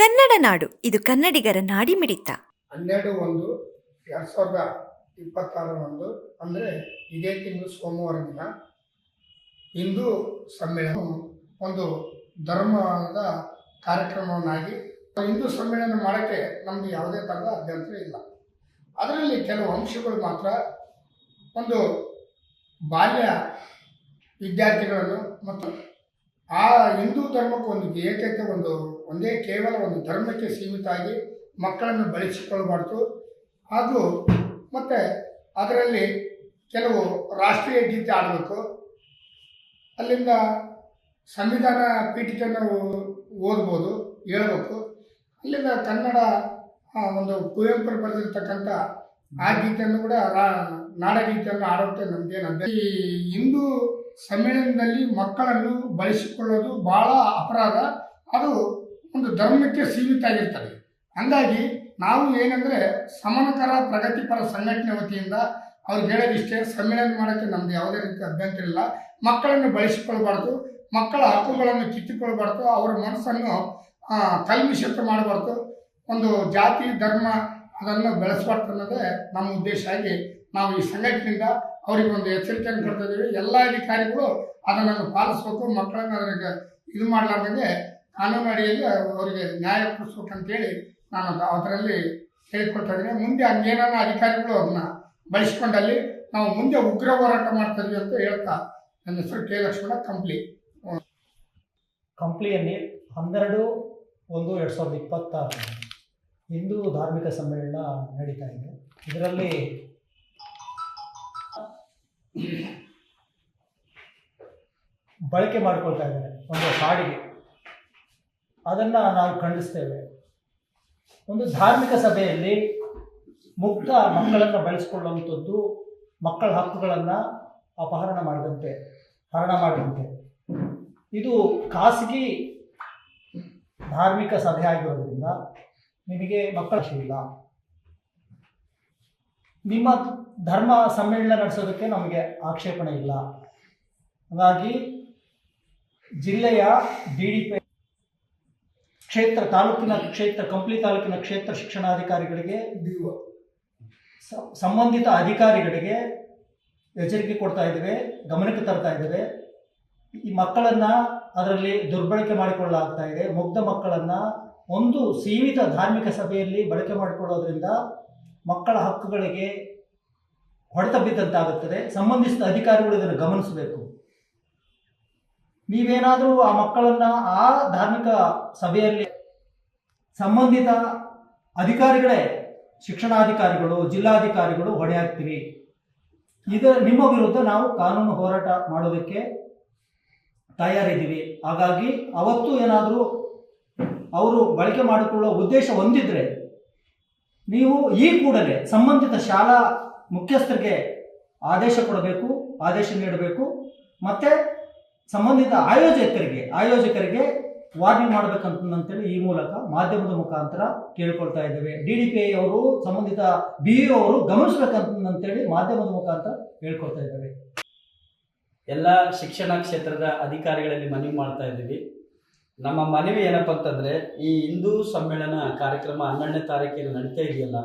ಕನ್ನಡ ನಾಡು, ಇದು ಕನ್ನಡಿಗರ ನಾಡಿ ಮಿಡಿತ ಹನ್ನೆರಡು ಒಂದು ಎರಡ್ ಸಾವಿರದ ಇಪ್ಪತ್ತಾರರಂದು ಅಂದರೆ ಇದೇ ತಿಂಗಳು ಸೋಮವಾರ ದಿನ, ಹಿಂದೂ ಸಮ್ಮೇಳನ ಒಂದು ಧರ್ಮದ ಕಾರ್ಯಕ್ರಮವನ್ನಾಗಿ ಹಿಂದೂ ಸಮ್ಮೇಳನ ಮಾಡೋಕ್ಕೆ ನಮಗೆ ಯಾವುದೇ ಥರದ ಅಭ್ಯಂತರ ಇಲ್ಲ. ಅದರಲ್ಲಿ ಕೆಲವು ಅಂಶಗಳು ಮಾತ್ರ, ಒಂದು ಬಾಲ್ಯ ವಿದ್ಯಾರ್ಥಿಗಳನ್ನು ಮತ್ತು ಆ ಹಿಂದೂ ಧರ್ಮಕ್ಕೆ ಒಂದು ಏಕೈಕ ಒಂದು ಒಂದೇ ಕೇವಲ ಒಂದು ಧರ್ಮಕ್ಕೆ ಸೀಮಿತ ಆಗಿ ಮಕ್ಕಳನ್ನು ಬಳಸಿಕೊಳ್ಳಬಾರ್ದು. ಹಾಗೂ ಮತ್ತು ಅದರಲ್ಲಿ ಕೆಲವು ರಾಷ್ಟ್ರೀಯ ಗೀತೆ ಆಡಬೇಕು ಅಲ್ಲಿಂದ ಸಂವಿಧಾನ ಪೀಠಿಕೆಯನ್ನು ಓದ್ಬೋದು, ಹೇಳ್ಬೇಕು. ಅಲ್ಲಿಂದ ಕನ್ನಡ ಒಂದು ಕುವೆಂಪುರ ಬರೆದಿರ್ತಕ್ಕಂಥ ಆ ಗೀತೆಯನ್ನು ಕೂಡ ನಾಡಗೀತೆಯನ್ನು ಆಡೋಕ್ಕೆ ನಮಗೇನು ಈ ಹಿಂದೂ ಸಮ್ಮೇಳನದಲ್ಲಿ ಮಕ್ಕಳನ್ನು ಬಳಸಿಕೊಳ್ಳೋದು ಬಹಳ ಅಪರಾಧ. ಅದು ಒಂದು ಧರ್ಮಕ್ಕೆ ಸೀಮಿತ ಆಗಿರ್ತದೆ ಹಂಗಾಗಿ ನಾವು ಏನಂದರೆ ಸಮನಕರ ಪ್ರಗತಿಪರ ಸಂಘಟನೆ ವತಿಯಿಂದ ಅವ್ರಿಗೆ ಹೇಳೋದಿಷ್ಟೇ, ಸಮ್ಮೇಳನ ಮಾಡೋಕ್ಕೆ ನಮ್ದು ಯಾವುದೇ ರೀತಿ ಅಭ್ಯಂತರ ಇಲ್ಲ. ಮಕ್ಕಳನ್ನು ಬಳಸಿಕೊಳ್ಬಾರ್ದು ಮಕ್ಕಳ ಹಕ್ಕುಗಳನ್ನು ಕಿತ್ತುಕೊಳ್ಬಾರ್ದು ಅವರ ಮನಸ್ಸನ್ನು ಕಲ್ಮಿಷತ್ತು ಮಾಡಬಾರ್ದು. ಒಂದು ಜಾತಿ, ಧರ್ಮ ಅದನ್ನು ಬೆಳೆಸಬಾರ್ದು ಅನ್ನೋದೇ ನಮ್ಮ ಉದ್ದೇಶ. ಆಗಿ ನಾವು ಈ ಸಂಘಟನೆಯಿಂದ ಅವರಿಗೆ ಒಂದು ಎಚ್ಚರಿಕೆಯನ್ನು ಕೊಡ್ತಾ ಇದ್ದೀವಿ. ಎಲ್ಲ ಅಧಿಕಾರಿಗಳು ಅದನ್ನು ಪಾಲಿಸ್ಬೇಕು, ಮಕ್ಕಳನ್ನು ಅದಕ್ಕೆ ಇದು ಮಾಡಲಾರ್ದಂಗೆ ಕಾನೂನು ಅಡಿಯಲ್ಲಿ ಅವರಿಗೆ ನ್ಯಾಯ ಕೊಡಿಸ್ಬೇಕಂತೇಳಿ ನಾನು ಅದು ಅದರಲ್ಲಿ ಹೇಳಿಕೊಳ್ತಾ ಇದ್ದೀನಿ. ಮುಂದೆ ಹಂಗೇನಾನ ಅಧಿಕಾರಿಗಳು ಅದನ್ನ ಬಳಸ್ಕೊಂಡಲ್ಲಿ ನಾವು ಮುಂದೆ ಉಗ್ರ ಹೋರಾಟ ಮಾಡ್ತಾ ಅಂತ ಹೇಳ್ತಾ ನನ್ನ ಹೆಸರು ಕೆ ಲಕ್ಷ್ಮಣ, ಕಂಪ್ಲಿ. ಕಂಪ್ಲಿಯಲ್ಲಿ ಹನ್ನೆರಡು ಒಂದು ಎರಡು ಸಾವಿರದ ಇಪ್ಪತ್ತಾರು ಹಿಂದೂ ಧಾರ್ಮಿಕ ಸಮ್ಮೇಳನ ನಡೀತಾ ಇದೆ. ಇದರಲ್ಲಿ ಬಳಕೆ ಮಾಡ್ಕೊಳ್ತಾ ಇದ್ದಾರೆ. ಒಂದು ಹಾಡಿಗೆ ಅದನ್ನು ನಾವು ಖಂಡಿಸ್ತೇವೆ. ಒಂದು ಧಾರ್ಮಿಕ ಸಭೆಯಲ್ಲಿ ಮುಕ್ತ ಮಕ್ಕಳನ್ನು ಬಳಸ್ಕೊಳ್ಳುವಂಥದ್ದು, ಮಕ್ಕಳ ಹಕ್ಕುಗಳನ್ನು ಅಪಹರಣ ಮಾಡಿದಂತೆ, ಹರಣ ಮಾಡಿದಂತೆ. ಇದು ಖಾಸಗಿ ಧಾರ್ಮಿಕ ಸಭೆ ಆಗಿರೋದ್ರಿಂದ ನಿಮಗೆ ಮಕ್ಕಳ ಇಲ್ಲ. ನಿಮ್ಮ ಧರ್ಮ ಸಮ್ಮೇಳನ ನಡೆಸೋದಕ್ಕೆ ನಮಗೆ ಆಕ್ಷೇಪಣೆ ಇಲ್ಲ. ಹಾಗಾಗಿ ಜಿಲ್ಲೆಯ ಡಿ ಡಿ ಪಿ ಕ್ಷೇತ್ರ ತಾಲೂಕಿನ ಕ್ಷೇತ್ರ, ಕಂಪ್ಲಿ ತಾಲೂಕಿನ ಕ್ಷೇತ್ರ ಶಿಕ್ಷಣಾಧಿಕಾರಿಗಳಿಗೆ ಸಂಬಂಧಿತ ಅಧಿಕಾರಿಗಳಿಗೆ ಎಚ್ಚರಿಕೆ ಕೊಡ್ತಾ ಇದ್ದೇವೆ, ಗಮನಕ್ಕೆ ತರ್ತಾ ಇದ್ದೇವೆ. ಈ ಮಕ್ಕಳನ್ನ ಅದರಲ್ಲಿ ದುರ್ಬಳಕೆ ಮಾಡಿಕೊಳ್ಳಲಾಗ್ತಾ ಇದೆ. ಮುಗ್ಧ ಮಕ್ಕಳನ್ನ ಒಂದು ಸೀಮಿತ ಧಾರ್ಮಿಕ ಸಭೆಯಲ್ಲಿ ಬಳಕೆ ಮಾಡಿಕೊಳ್ಳೋದ್ರಿಂದ ಮಕ್ಕಳ ಹಕ್ಕುಗಳಿಗೆ ಹೊಡೆತ ಬಿದ್ದಂತಾಗುತ್ತದೆ. ಸಂಬಂಧಿಸಿದ ಅಧಿಕಾರಿಗಳು ಇದನ್ನು ಗಮನಿಸಬೇಕು. ನೀವೇನಾದರೂ ಆ ಮಕ್ಕಳನ್ನ ಆ ಧಾರ್ಮಿಕ ಸಭೆಯಲ್ಲಿ ಸಂಬಂಧಿತ ಅಧಿಕಾರಿಗಳೇ, ಶಿಕ್ಷಣಾಧಿಕಾರಿಗಳು, ಜಿಲ್ಲಾಧಿಕಾರಿಗಳು ಹೊಣೆ ಹಾಕ್ತೀರಿ ಇದು ನಿಮ್ಮ ವಿರುದ್ಧ ನಾವು ಕಾನೂನು ಹೋರಾಟ ಮಾಡೋದಕ್ಕೆ ತಯಾರಿದ್ದೀವಿ. ಹಾಗಾಗಿ ಅವತ್ತು ಏನಾದರೂ ಅವರು ಬಳಕೆ ಮಾಡಿಕೊಳ್ಳೋ ಉದ್ದೇಶ ಹೊಂದಿದ್ರೆ ನೀವು ಈ ಕೂಡಲೇ ಸಂಬಂಧಿತ ಶಾಲಾ ಮುಖ್ಯಸ್ಥರಿಗೆ ಆದೇಶ ಕೊಡಬೇಕು, ಆದೇಶ ನೀಡಬೇಕು. ಮತ್ತೆ ಸಂಬಂಧಿತ ಆಯೋಜಕರಿಗೆ ಆಯೋಜಕರಿಗೆ ವಾರ್ನಿಂಗ್ ಮಾಡಬೇಕಂತೇಳಿ ಈ ಮೂಲಕ ಮಾಧ್ಯಮದ ಮುಖಾಂತರ ಕೇಳ್ಕೊಳ್ತಾ ಇದ್ದೇವೆ. ಡಿ ಡಿ ಪಿ ಅವರು, ಸಂಬಂಧಿತ ಬಿ ಇ ಅವರು ಗಮನಿಸಬೇಕಂತೇಳಿ ಮಾಧ್ಯಮದ ಮುಖಾಂತರ ಹೇಳ್ಕೊಳ್ತಾ ಇದ್ದೇವೆ. ಎಲ್ಲ ಶಿಕ್ಷಣ ಕ್ಷೇತ್ರದ ಅಧಿಕಾರಿಗಳಲ್ಲಿ ಮನವಿ ಮಾಡ್ತಾ ಇದ್ದೀವಿ. ನಮ್ಮ ಮನವಿ ಏನಪ್ಪ ಅಂತಂದರೆ ಈ ಹಿಂದೂ ಸಮ್ಮೇಳನ ಕಾರ್ಯಕ್ರಮ ಹನ್ನೆರಡನೇ ತಾರೀಕಿನ ನಡೀತಾ ಇದೆಯಲ್ಲ,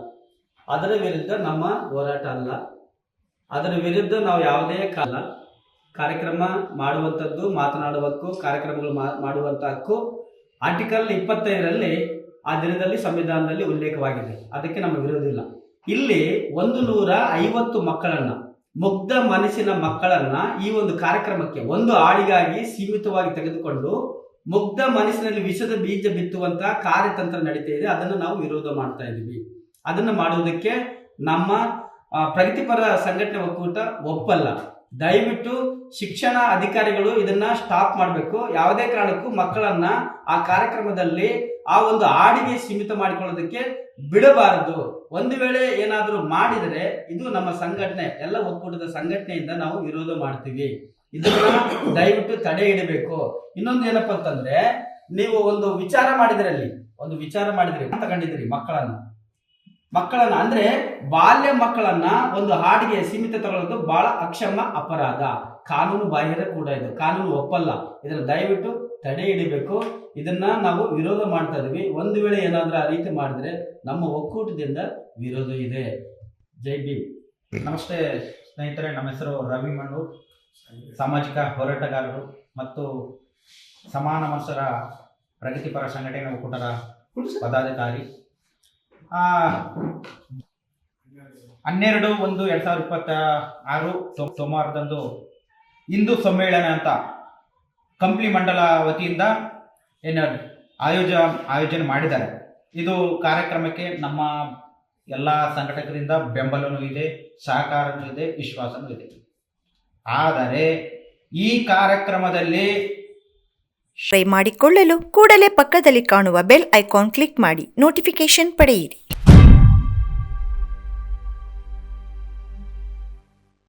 ಅದರ ವಿರುದ್ಧ ನಮ್ಮ ಹೋರಾಟ ಅಲ್ಲ. ಅದರ ವಿರುದ್ಧ ನಾವು ಯಾವುದೇ ಕಾಲ ಕಾರ್ಯಕ್ರಮ ಮಾಡುವಂಥದ್ದು, ಮಾತನಾಡುವಕ್ಕೂ, ಕಾರ್ಯಕ್ರಮಗಳು ಮಾ, ಮಾಡುವಂಥ ಹಕ್ಕು ಆರ್ಟಿಕಲ್ ಇಪ್ಪತ್ತೈದರಲ್ಲಿ ಆ ದಿನದಲ್ಲಿ ಸಂವಿಧಾನದಲ್ಲಿ ಉಲ್ಲೇಖವಾಗಿದೆ. ಅದಕ್ಕೆ ನಮ್ಮ ವಿರೋಧ ಇಲ್ಲ. ಒಂದು ನೂರ ಐವತ್ತು ಮಕ್ಕಳನ್ನ, ಮುಗ್ಧ ಮನಸ್ಸಿನ ಮಕ್ಕಳನ್ನ ಈ ಒಂದು ಕಾರ್ಯಕ್ರಮಕ್ಕೆ, ಒಂದು ಹಾಡಿಗಾಗಿ ಸೀಮಿತವಾಗಿ ತೆಗೆದುಕೊಂಡು ಮುಗ್ಧ ಮನಸ್ಸಿನಲ್ಲಿ ವಿಷದ ಬೀಜ ಬಿತ್ತುವಂತಹ ಕಾರ್ಯತಂತ್ರ ನಡೀತಾ ಇದೆ. ಅದನ್ನು ನಾವು ವಿರೋಧ ಮಾಡ್ತಾ ಇದ್ದೀವಿ. ಅದನ್ನು ಮಾಡುವುದಕ್ಕೆ ನಮ್ಮ ಪ್ರಗತಿಪರ ಸಂಘಟನೆ ಒಕ್ಕೂಟ ಒಪ್ಪಲ್ಲ. ದಯವಿಟ್ಟು ಶಿಕ್ಷಣ ಅಧಿಕಾರಿಗಳು ಇದನ್ನ ಸ್ಟಾಪ್ ಮಾಡಬೇಕು. ಯಾವುದೇ ಕಾರಣಕ್ಕೂ ಮಕ್ಕಳನ್ನ ಆ ಕಾರ್ಯಕ್ರಮದಲ್ಲಿ ಆ ಒಂದು ಹಾಡಿಗೆ ಸೀಮಿತ ಮಾಡಿಕೊಳ್ಳೋದಕ್ಕೆ ಬಿಡಬಾರದು. ಒಂದು ವೇಳೆ ಏನಾದರೂ ಮಾಡಿದರೆ ಇದು ನಮ್ಮ ಸಂಘಟನೆ, ಎಲ್ಲ ಒಕ್ಕೂಟದ ಸಂಘಟನೆಯಿಂದ ನಾವು ವಿರೋಧ ಮಾಡ್ತೀವಿ. ಇದನ್ನ ದಯವಿಟ್ಟು ತಡೆ ಹಿಡಬೇಕು ಇನ್ನೊಂದು ಏನಪ್ಪಾ ಅಂತಂದ್ರೆ, ನೀವು ಒಂದು ವಿಚಾರ ಮಾಡಿದ್ರಲ್ಲಿ ಒಂದು ವಿಚಾರ ಮಾಡಿದ್ರಿ ತಗೊಂಡಿದ್ರಿ ಮಕ್ಕಳನ್ನ. ಮಕ್ಕಳನ್ನ ಅಂದ್ರೆ ಬಾಲ್ಯ ಮಕ್ಕಳನ್ನ ಒಂದು ಹಾಡಿಗೆ ಸೀಮಿತ ತಗೊಳ್ಳೋದು ಬಹಳ ಅಕ್ಷಮ ಅಪರಾಧ. ಕಾನೂನು ಬಾಹಿರ ಕೂಡ ಇದು. ಕಾನೂನು ಒಪ್ಪಲ್ಲ. ಇದನ್ನ ದಯವಿಟ್ಟು ತಡೆ ಹಿಡಿಬೇಕು. ಇದನ್ನ ನಾವು ವಿರೋಧ ಮಾಡ್ತಾ ಇದೀವಿ. ಒಂದು ವೇಳೆ ಏನಾದ್ರೂ ಆ ರೀತಿ ಮಾಡಿದ್ರೆ ನಮ್ಮ ಒಕ್ಕೂಟದಿಂದ ವಿರೋಧ ಇದೆ. ಜೈ ಬಿ ನಮಸ್ತೆ ಸ್ನೇಹಿತರೆ, ನಮ್ಮ ಹೆಸರು ರವಿ ಮಣ್ಣು ಸಾಮಾಜಿಕ ಹೋರಾಟಗಾರರು ಮತ್ತು ಸಮಾನ ಮನಸ್ಸರ ಪ್ರಗತಿಪರ ಸಂಘಟನೆ ಒಕ್ಕೂಟದ ಪದಾಧಿಕಾರಿ. ಹನ್ನೆರಡು ಒಂದು ಎರಡು ಸಾವಿರದ ಇಪ್ಪತ್ತ ಆರು ಸೋಮವಾರದಂದು ಹಿಂದೂ ಸಮ್ಮೇಳನ ಅಂತ ಕಂಪ್ಲಿ ಮಂಡಲ ವತಿಯಿಂದ ಏನು ಆಯೋಜ, ಆಯೋಜನೆ ಮಾಡಿದ್ದಾರೆ. ಇದು ಕಾರ್ಯಕ್ರಮಕ್ಕೆ ನಮ್ಮ ಎಲ್ಲ ಸಂಘಟಕರಿಂದ ಬೆಂಬಲನೂ ಇದೆ, ಸಹಕಾರನೂ ಇದೆ, ವಿಶ್ವಾಸನೂ ಇದೆ. ಆದರೆ ಈ ಕಾರ್ಯಕ್ರಮದಲ್ಲಿ ಮಾಡಿಕೊಳ್ಳಲು ಕೂಡಲೇ ಪಕ್ಕದಲ್ಲಿ ಕಾಣುವ ಬೆಲ್ ಐಕಾನ್ ಕ್ಲಿಕ್ ಮಾಡಿ ನೋಟಿಫಿಕೇಶನ್ ಪಡೆಯಿರಿ.